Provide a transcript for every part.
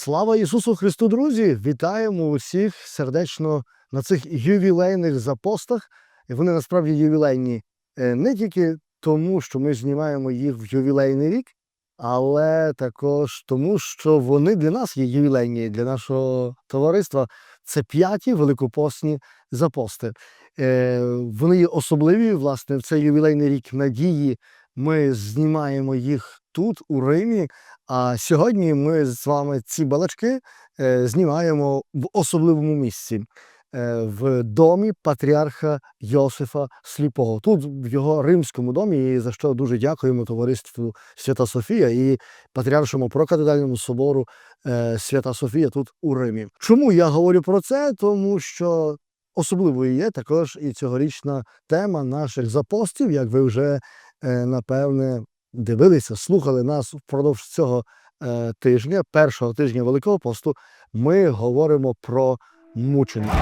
Слава Ісусу Христу, друзі! Вітаємо усіх сердечно на цих ювілейних запостах. Вони насправді ювілейні е, не тільки тому, що ми знімаємо їх в ювілейний рік, але також тому, що вони для нас є ювілейні, для нашого товариства. Це п'яті великопосні запости. Е, Вони є особливі, власне, в цей ювілейний рік надії. Ми знімаємо їх тут, у Римі. А сьогодні ми з вами ці балачки е, знімаємо в особливому місці е, в домі патріарха Йосифа Сліпого. Тут в його римському домі, і за що дуже дякуємо товариству Свята Софія і патріаршому прокатедальному собору е, Свята Софія тут у Римі. Чому я говорю про це? Тому що особливою є також і цьогорічна тема наших запостів, як ви вже напевне дивилися, слухали нас впродовж цього е, тижня, першого тижня Великого посту, ми говоримо про мучення.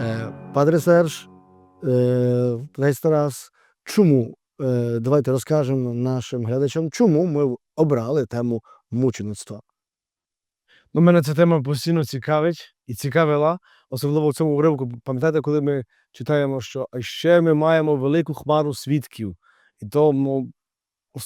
Е, Падре Серж, е, десь Тарас, чому? Давайте розкажемо нашим глядачам, чому ми обрали тему мучеництва. Ну, мене ця тема постійно цікавить і цікавила, особливо в цьому уривку. Пам'ятаєте, коли ми читаємо, що «А ще ми маємо велику хмару свідків. І то ну,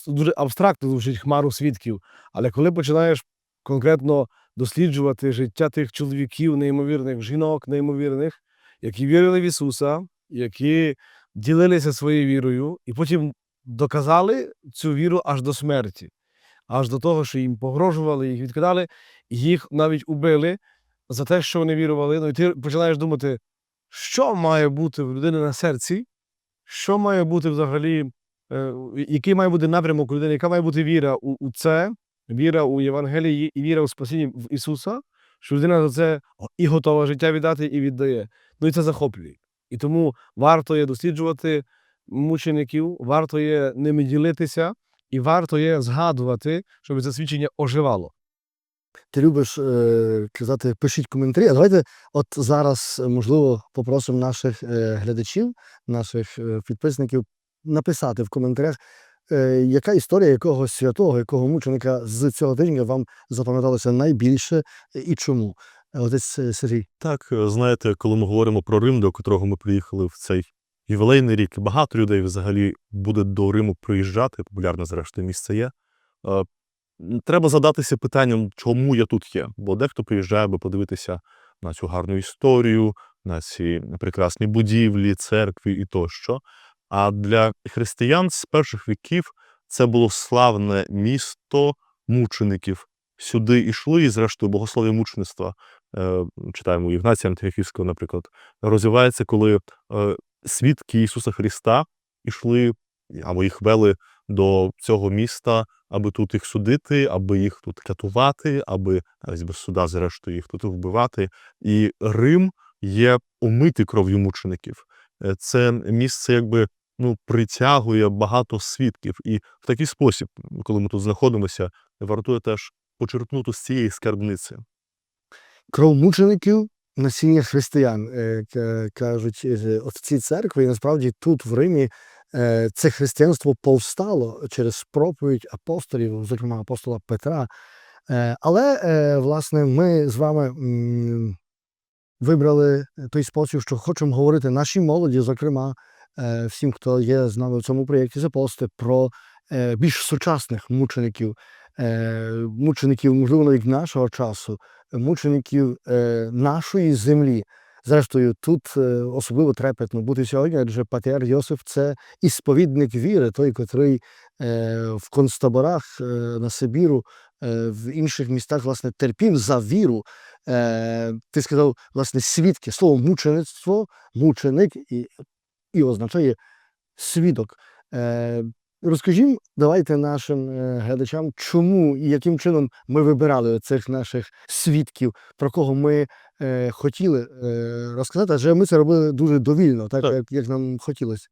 дуже абстрактно звучить хмару свідків. Але коли починаєш конкретно досліджувати життя тих чоловіків, неймовірних, жінок, неймовірних, які вірили в Ісуса, які ділилися своєю вірою, і потім доказали цю віру аж до смерті, аж до того, що їм погрожували, їх відкидали, їх навіть убили за те, що вони вірували. Ну і ти починаєш думати, що має бути в людини на серці, що має бути взагалі, е, який має бути напрямок людини, яка має бути віра у, у це, віра у Євангелії і віра у спасіння в Ісуса, що людина за це і готова життя віддати, і віддає. Ну і це захоплює. І тому варто є досліджувати мучеників, варто є ними ділитися, і варто є згадувати, щоб це свідчення оживало. Ти любиш е, казати, пишіть коментарі. А давайте от зараз, е, можливо, попросимо наших е, глядачів, наших е, підписників написати в коментарях, е, яка історія якого святого, якого мученика з цього тижня вам запам'яталася найбільше е, і чому? Отець е, Сергій. Так, знаєте, коли ми говоримо про Рим, до котрого ми приїхали в цей ювілейний рік, багато людей взагалі буде до Риму приїжджати, популярне зрештою місце є. Треба задатися питанням, чому я тут є. Бо дехто приїжджає, аби подивитися на цю гарну історію, на ці прекрасні будівлі, церкви і тощо. А для християн з перших віків це було славне місто мучеників. Сюди йшли, і зрештою, богослов'я мучеництва е, читаємо Ігнація Антиохівського, наприклад, розвивається, коли е, свідки Ісуса Христа йшли або їх вели до цього міста, аби тут їх судити, аби їх тут катувати, аби без суда, зрештою, їх тут вбивати. І Рим є умитий кров'ю мучеників. Е, Це місце, якби. Ну, притягує багато свідків, і в такий спосіб, коли ми тут знаходимося, вартує теж почерпнути з цієї скарбниці. Кров мучеників насіння християн, е, кажуть е, отці церкви. І насправді тут в Римі це християнство повстало через проповідь апостолів, зокрема апостола Петра. Е, Але, е, власне, ми з вами вибрали той спосіб, що хочемо говорити нашій молоді, зокрема, е, всім, хто є з нами в цьому проєкті запости, про е, більш сучасних мучеників, е, мучеників, можливо, навіть нашого часу, мучеників е, нашої землі. Зрештою, тут е, особливо трепетно бути сьогодні, адже Патріарх Йосиф це і сповідник віри, той, котрий е, в концтаборах е, на Сибіру, в інших містах, власне, терпів за віру. Ти сказав, власне, свідки. Слово мучеництво, мученик і, і означає свідок. Розкажімо, давайте нашим е, глядачам, чому і яким чином ми вибирали цих наших свідків, про кого ми е, хотіли е, розказати, адже ми це робили дуже довільно, так, Так. Як, як нам хотілося.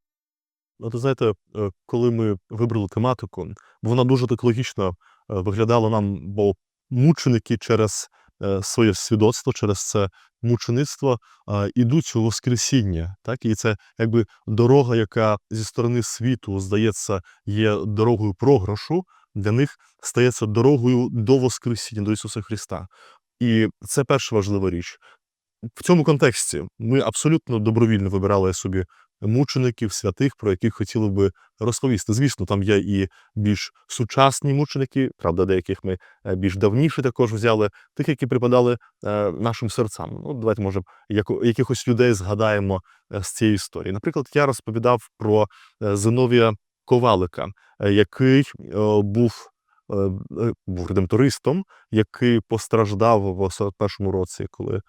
От ви знаєте, е, коли ми вибрали тематику, вона дуже так логічно е, виглядала нам, бо мученики через своє свідоцтво, через це мучеництво е, ідуть у Воскресіння. Так? І це якби дорога, яка зі сторони світу, здається, є дорогою програшу, для них стається дорогою до Воскресіння, до Ісуса Христа. І це перша важлива річ. В цьому контексті ми абсолютно добровільно вибирали собі мучеників, святих, про яких хотіли би розповісти. Звісно, там є і більш сучасні мученики, правда, деяких ми е, більш давніше також взяли, тих, які припадали е, нашим серцям. Ну, давайте, може, якихось людей згадаємо е, з цієї історії. Наприклад, я розповідав про Зиновія Ковалика, який був. Був редемтористом, який постраждав в 41-му році, коли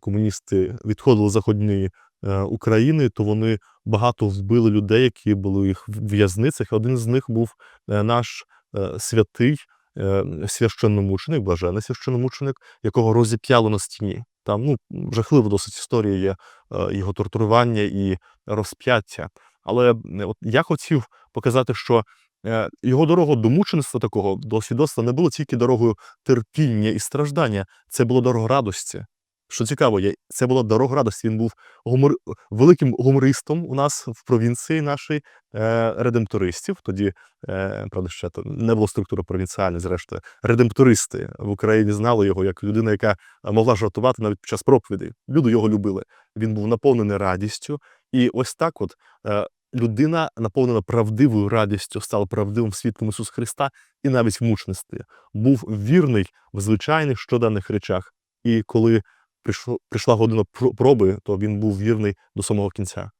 комуністи відходили з заходньої України, то вони багато вбили людей, які були їх в в'язницях. Один з них був е, наш е, святий е, священномученик, блажений священномученик, якого розіп'яли на стіні. Там ну жахлива досить історія є е, його тортурування і розп'яття. Але е, от я хотів показати, що е, його дорога до мучеництва такого, до свідоцтва не було тільки дорогою терпіння і страждання, це було дорога радості. Що цікаво, є, це була дорога радості. Він був гумор... великим гумористом у нас в провінції нашої е, редемтористів. Тоді, е, правда, ще то не було структури провінціальної, зрештою. Редемтористи в Україні знали його як людина, яка могла жартувати навіть під час проповідей. Люди його любили. Він був наповнений радістю. І ось так, от е, людина, наповнена правдивою радістю, стала правдивим свідком Ісуса Христа і навіть в мучництві. Був вірний в звичайних щоденних речах. І коли прийшло, прийшла година проби, то він був вірний до самого кінця.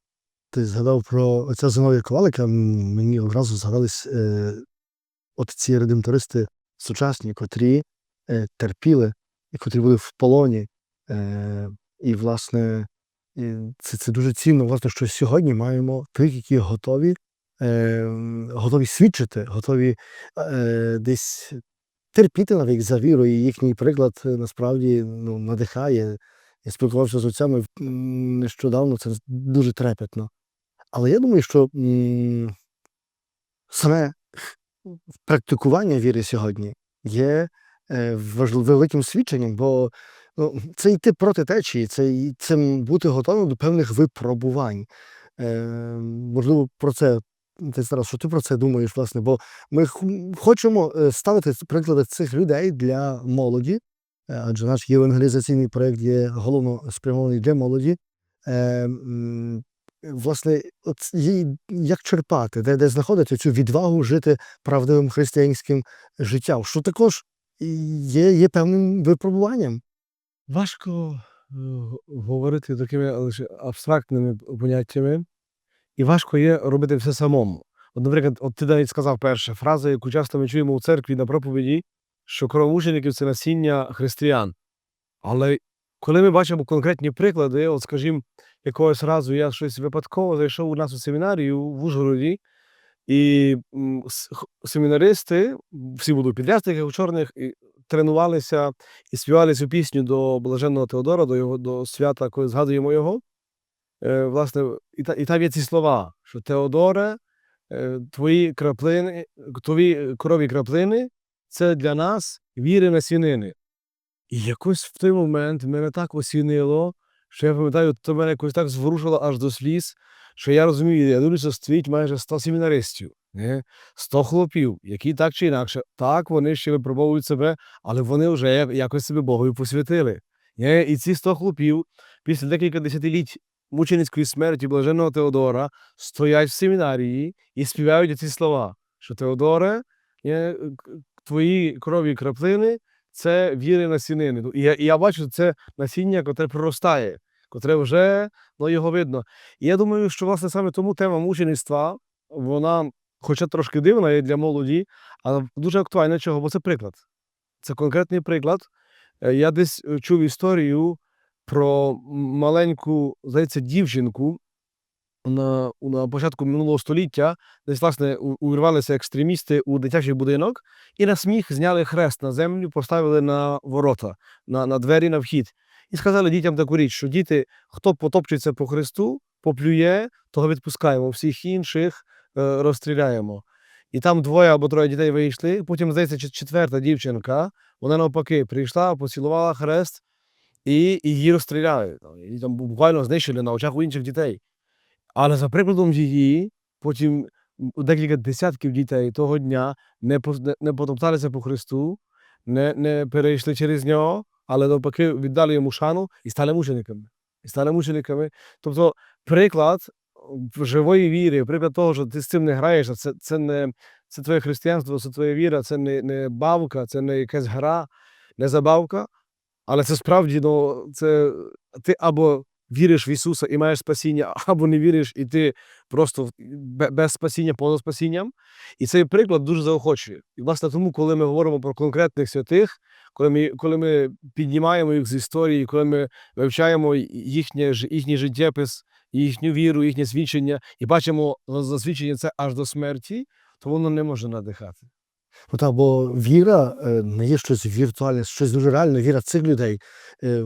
Ти згадав про отця Зиновія Ковалика, мені одразу згадались е, от ці редемтористи сучасні, котрі е, терпіли, і котрі були в полоні. Е, і, власне, і це, це дуже цінно, власне, що сьогодні маємо тих, які готові, е, готові свідчити, готові е, десь терпіти навіть за віру, і їхній приклад е, насправді ну, надихає. Я спілкувався з отцями нещодавно, це дуже трепетно. Але я думаю, що саме практикування віри сьогодні є е, великим свідченням, бо ну, це йти проти течії, це, це бути готовим до певних випробувань. Е, можливо, про це ти зараз, що ти про це думаєш, власне, бо ми хочемо е, ставити приклади цих людей для молоді, е, адже наш євангелізаційний проєкт є головно спрямований для молоді. Е, власне, от їй як черпати, де, де знаходити цю відвагу жити правдивим християнським життям, що також є, є певним випробуванням. Важко говорити такими лише абстрактними поняттями, і важко є робити все самому. От, наприклад, от ти навіть сказав перша фраза, яку часто ми чуємо у церкві на проповіді, що кров мучеників це насіння християн. Але коли ми бачимо конкретні приклади, от скажімо, якогось разу я щось випадково зайшов у нас у семінарію в Ужгороді, і семінаристи, всі були у підрясниках у чорних, і тренувалися і співали цю пісню до блаженного Теодора, до його до свята, коли згадуємо його. Е, власне, і, та, і там є ці слова, що Теодоре, е, твої краплини, твої крові краплини це для нас віри на свінини. І якось в той момент мене так осінило, що я пам'ятаю, то мене якось так зворушило аж до сліз, що я розумію, я дивлюся, стоїть майже 100 семінаристів, не? 100 хлопів, які так чи інакше, так вони ще випробовують себе, але вони вже якось себе Богові посвятили. І ці 100 хлопів після декілька десятиліть мученицької смерті блаженного Теодора стоять в семінарії і співають ці слова, що Теодоре, не, твої крові краплини це віри на сінини. Ну, І я, і я бачу, це насіння, котре проростає, котре вже ну, його видно. І я думаю, що власне саме тому тема мучеництва, вона, хоча трошки дивна є для молоді, але дуже актуальна чого, бо це приклад. Це конкретний приклад. Е, Я десь е, чув історію про маленьку, здається, дівчинку на, на початку минулого століття, десь, власне, увірвалися екстремісти у дитячий будинок і на сміх зняли хрест на землю, поставили на ворота, на, на двері, на вхід. І сказали дітям таку річ, що діти, хто потопчеться по Христу, поплює, того відпускаємо, всіх інших е, розстріляємо. І там двоє або троє дітей вийшли. Потім, здається, четверта дівчинка Вона навпаки прийшла, поцілувала хрест і, її розстріляли. Ну, Її там буквально знищили на очах у інших дітей. Але за прикладом її, потім декілька десятків дітей того дня не, не потопталися по Христу, не, не перейшли через нього, але навпаки віддали йому шану і стали мучениками. І стали мучениками. Тобто приклад живої віри, приклад того, що ти з цим не граєш, це, це не це твоє християнство, це твоя віра, це не, не бавка, це не якась гра, не забавка, але це справді ну, це ти або віриш в Ісуса і маєш спасіння, або не віриш, і ти просто без спасіння, поза спасінням. І цей приклад дуже заохочує. І, власне, тому, коли ми говоримо про конкретних святих, коли ми, коли ми піднімаємо їх з історії, коли ми вивчаємо їхнє, їхній життєпис, їхню віру, їхнє свідчення, і бачимо за- засвідчення це аж до смерті, то воно не може надихати. Ну, та, бо віра е, не є щось віртуальне, щось дуже реальне. Віра цих людей. Е,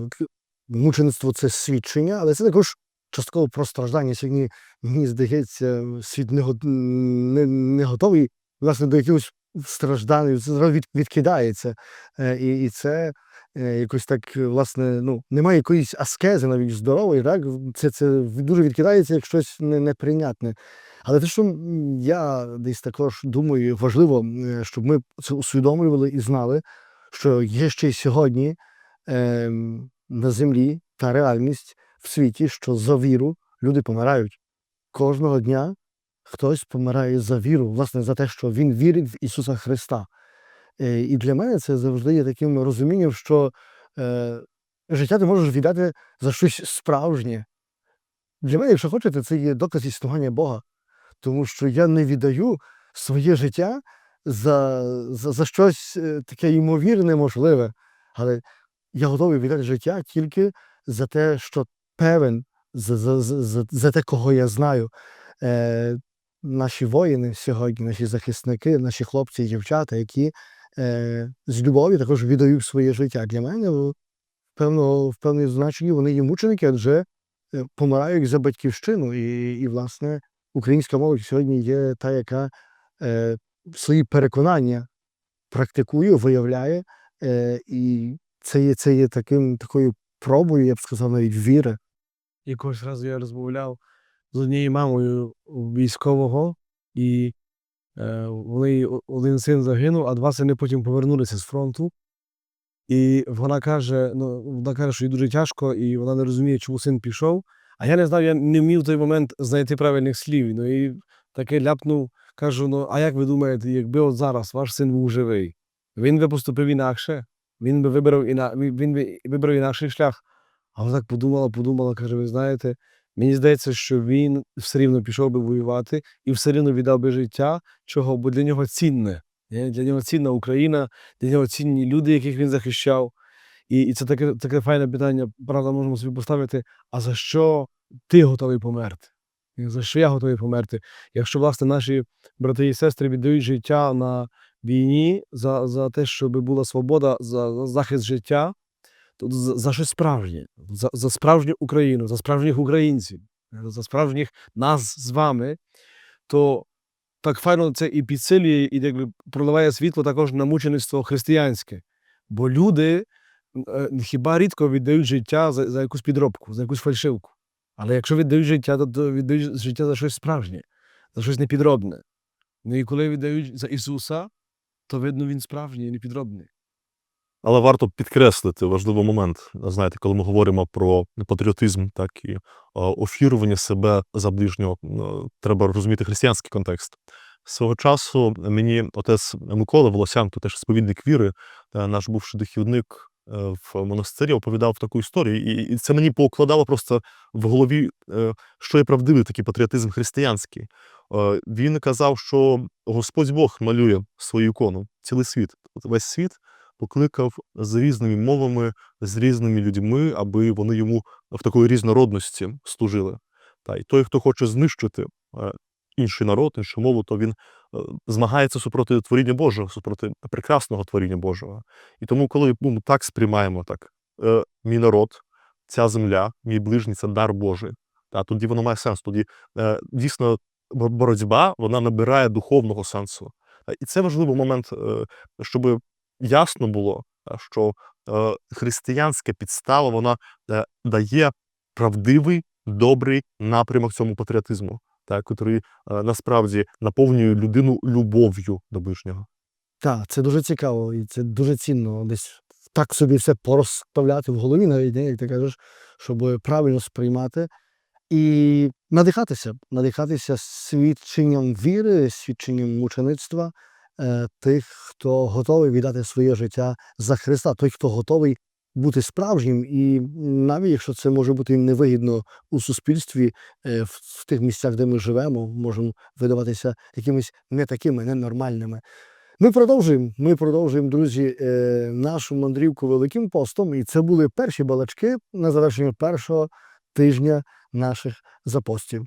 Мучеництво це свідчення, але це також частково про страждання. Сьогодні, мені здається, світ не, не, не готовий власне, до якихось страждань, від, відкидається. Е, І, і це якось так, власне, ну, немає якоїсь аскези навіть здорової, так? Це, це дуже відкидається як щось не- неприйнятне. Але те, що я десь також думаю, важливо, е, щоб ми це усвідомлювали і знали, що є ще й сьогодні ем, на землі та реальність в світі, що за віру люди помирають. Кожного дня хтось помирає за віру, власне, за те, що він вірить в Ісуса Христа. Е, І для мене це завжди є таким розумінням, що е, життя ти можеш віддати за щось справжнє. Для мене, якщо хочете, це є доказ існування Бога. Тому що я не віддаю своє життя за, за, за щось е, таке ймовірне, можливе. Але я готовий віддати життя тільки за те, що певен, за, за, за, за, те, кого я знаю. Е, наші воїни сьогодні, наші захисники, наші хлопці і дівчата, які е, з любові також віддають своє життя. Для мене в певного, в певному значенні вони є мученики, адже е, помирають за батьківщину. І, і, власне, українська молодь сьогодні є та, яка е, свої переконання практикує, виявляє, е, і це є, це є таким, такою пробою, я б сказав, навіть віри. Якогось разу я розмовляв з однією мамою військового, і е, вони, один син загинув, а два сини потім повернулися з фронту. І вона каже, ну, вона каже, що їй дуже тяжко, і вона не розуміє, чому син пішов. А я не знав, я не вмів в той момент знайти правильних слів. Ну і таке ляпнув, кажу: ну, а як ви думаєте, якби от зараз ваш син був живий, він би поступив інакше, він би вибрав, іна... він би вибрав інакший шлях. А вона так подумала, подумала, каже: ви знаєте, мені здається, що він все рівно пішов би воювати і все рівно віддав би життя, чого, бо для нього цінне. Е, Для нього цінна Україна, для нього цінні люди, яких він захищав. І, і це таке, таке файне питання, правда, можемо собі поставити: а за що ти готовий померти? За що я готовий померти? Якщо, власне, наші брати і сестри віддають життя на війні за, за те, щоб була свобода, за, за захист життя, то за, за щось справжнє, за, за справжню Україну, за справжніх українців, за справжніх нас з вами, то так файно це і підсилює, і якби проливає світло також на мучеництво християнське. Бо люди хіба рідко віддають життя за, за якусь підробку, за якусь фальшивку. Але якщо віддають життя, то, віддають життя за щось справжнє, за щось непідробне. Ну і коли віддають за Ісуса, то видно, він справжній, не підробний. Але варто підкреслити важливий момент. Знаєте, коли ми говоримо про патріотизм, так і е, офірування себе за ближнього, е, треба розуміти християнський контекст. Свого часу мені отець Микола Волосян, то теж сповідник віри, е, наш бувший духівник е, в монастирі, оповідав таку історію, і, це мені поукладало просто в голові, е, що є правдивий такий патріотизм християнський. Е, Він казав, що Господь Бог малює свою ікону, цілий світ, весь світ покликав з різними мовами, з різними людьми, аби вони йому в такої різнородності служили. Та і той, хто хоче знищити е, інший народ, іншу мову, то він е, змагається супроти творіння Божого, супроти прекрасного творіння Божого. І тому, коли ну, ми так сприймаємо, так е, мій народ, ця земля, мій ближній це дар Божий. Та тоді воно має сенс. Тоді е, дійсно боротьба вона набирає духовного сенсу. І це важливий момент, щоб ясно було, що християнська підстава вона дає правдивий, добрий напрямок цьому патріотизму, так, який е, насправді наповнює людину любов'ю до ближнього. Так, це дуже цікаво і це дуже цінно десь так собі все порозставляти в голові, навіть як ти кажеш, щоб правильно сприймати і надихатися, надихатися свідченням віри, свідченням мучеництва е, тих, хто готовий віддати своє життя за Христа, той, хто готовий бути справжнім, і навіть якщо це може бути невигідно у суспільстві, е, в, тих місцях, де ми живемо, можемо видаватися якимись не такими, ненормальними. Ми продовжуємо. Ми продовжуємо, друзі, е, нашу мандрівку Великим постом. І це були перші балачки на завершення першого тижня наших запостів.